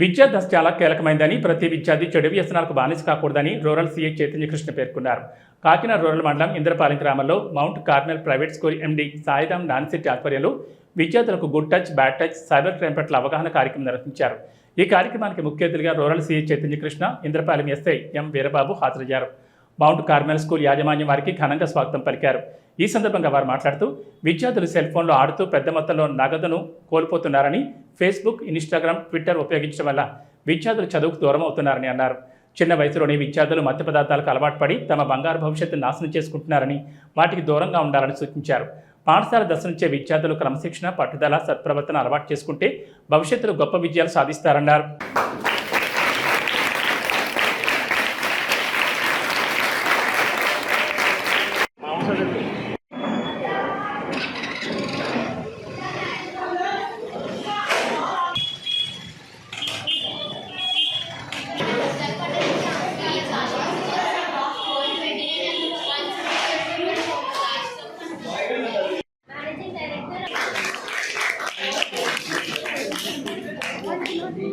విద్యా దశ చాలా కీలకమైందని ప్రతి విద్యార్థి చెడు వ్యసనాలకు బానిస కాకూడదని రూరల్ సీఐ చైతన్యకృష్ణ పేర్కొన్నారు. కాకినాడ రూరల్ మండలం ఇంద్రపాలెం గ్రామంలో Mount Carmel private school MD Sairam Nanshetti ఆధ్వర్యంలో విద్యార్థులకు good touch bad touch cyber crime పట్ల అవగాహన కార్యక్రమం నిర్వహించారు. ఈ కార్యక్రమానికి ముఖ్య అతిథిగా rural CI Chaitanyakrishna Indrapalem SI M Veerababu హాజరయ్యారు. మౌంట్ కార్మెల్ స్కూల్ యాజమాన్యం వారికి ఘనంగా స్వాగతం పలికారు. ఈ సందర్భంగా వారు మాట్లాడుతూ విద్యార్థులు సెల్ ఫోన్లో ఆడుతూ పెద్ద మొత్తంలో నగదును కోల్పోతున్నారని ఫేస్బుక్ ఇన్స్టాగ్రామ్ ట్విట్టర్ ఉపయోగించడం వల్ల విద్యార్థులు చదువుకు దూరం అవుతున్నారని అన్నారు. చిన్న వయసులోనే విద్యార్థులు మత్య పదార్థాలకు అలవాటు పడి తమ బంగారు భవిష్యత్తు నాశనం చేసుకుంటున్నారని వాటికి దూరంగా ఉండాలని సూచించారు. పాఠశాల దశ నుంచే విద్యార్థులు క్రమశిక్షణ పట్టుదల సత్ప్రవర్తన అలవాటు చేసుకుంటే భవిష్యత్తులో గొప్ప విజయాలు సాధిస్తారన్నారు.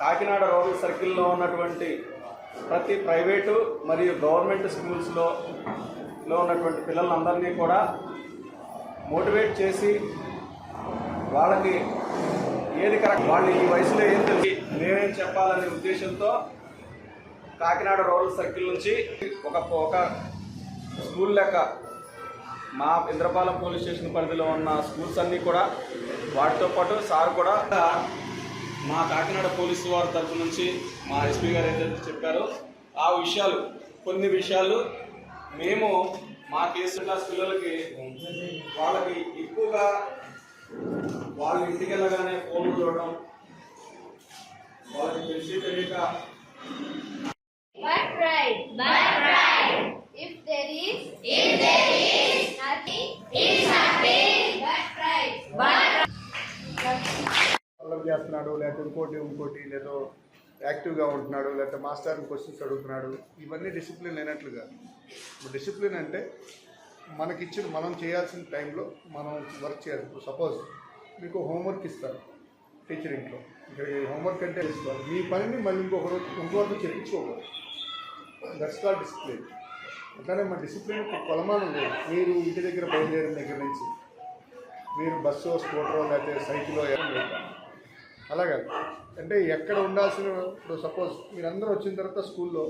కాకినాడ రూరల్ సర్కిల్లో ఉన్నటువంటి ప్రతి ప్రైవేటు మరియు గవర్నమెంట్ స్కూల్స్లో లో ఉన్నటువంటి పిల్లలందరినీ కూడా మోటివేట్ చేసి వాళ్ళకి ఏది కరెక్ట్ వాళ్ళు ఈ వయసులో ఏం తెలిసి? నేనేం చెప్పాలనే ఉద్దేశంతో కాకినాడ రూరల్ సర్కిల్ నుంచి ఒక ఒక స్కూల్ లెక్క మా ఇంద్రపాలెం పోలీస్ స్టేషన్ పరిధిలో ఉన్న స్కూల్స్ అన్నీ కూడా వాటితో పాటు సార్ కూడా మా కాకినాడ పోలీసు వారి తరఫు నుంచి మా ఎస్పీ గారు ఏదైతే చెప్పారో ఆ విషయాలు కొన్ని విషయాలు మేము మా కేసు క్లాస్ పిల్లలకి వాళ్ళకి ఎక్కువగా వాళ్ళ ఇంటికి వెళ్ళగానే ఫోన్లు చూడడం వాళ్ళకి తెలిసి తెలియక But right. But right. If there is. If there చేస్తున్నాడు లేకపోతే ఇంకోటి ఇంకోటి లేదో యాక్టివ్గా ఉంటున్నాడు లేకపోతే మాస్టర్ క్వశ్చన్స్ అడుగుతున్నాడు ఇవన్నీ డిసిప్లిన్ అయినట్లుగా డిసిప్లిన్ అంటే మనకిచ్చిన మనం చేయాల్సిన టైంలో మనం వర్క్ చేయాలి. ఇప్పుడు సపోజ్ మీకు హోంవర్క్ ఇస్తారు టీచర్ ఇంట్లో. ఇక్కడ హోంవర్క్ అంటే ఇస్తారు మీ పనిని మళ్ళీ ఇంకొకరు ఇంకొకరితో చెప్పించుకోకూడదు దట్స్ కాల్ డిసిప్లిన్ అట్లానే మన డిసిప్లిన్ ఒక కొలమానం లేదు. మీరు ఇంటి దగ్గర బయలుదేరిన దగ్గర నుంచి మీరు బస్సు స్కూటరో లేకపోతే సైకిలో ఏం అలాగే. అంటే ఎక్కడ ఉండాల్సిన ఇప్పుడు సపోజ్ మీరందరూ వచ్చిన తర్వాత స్కూల్లో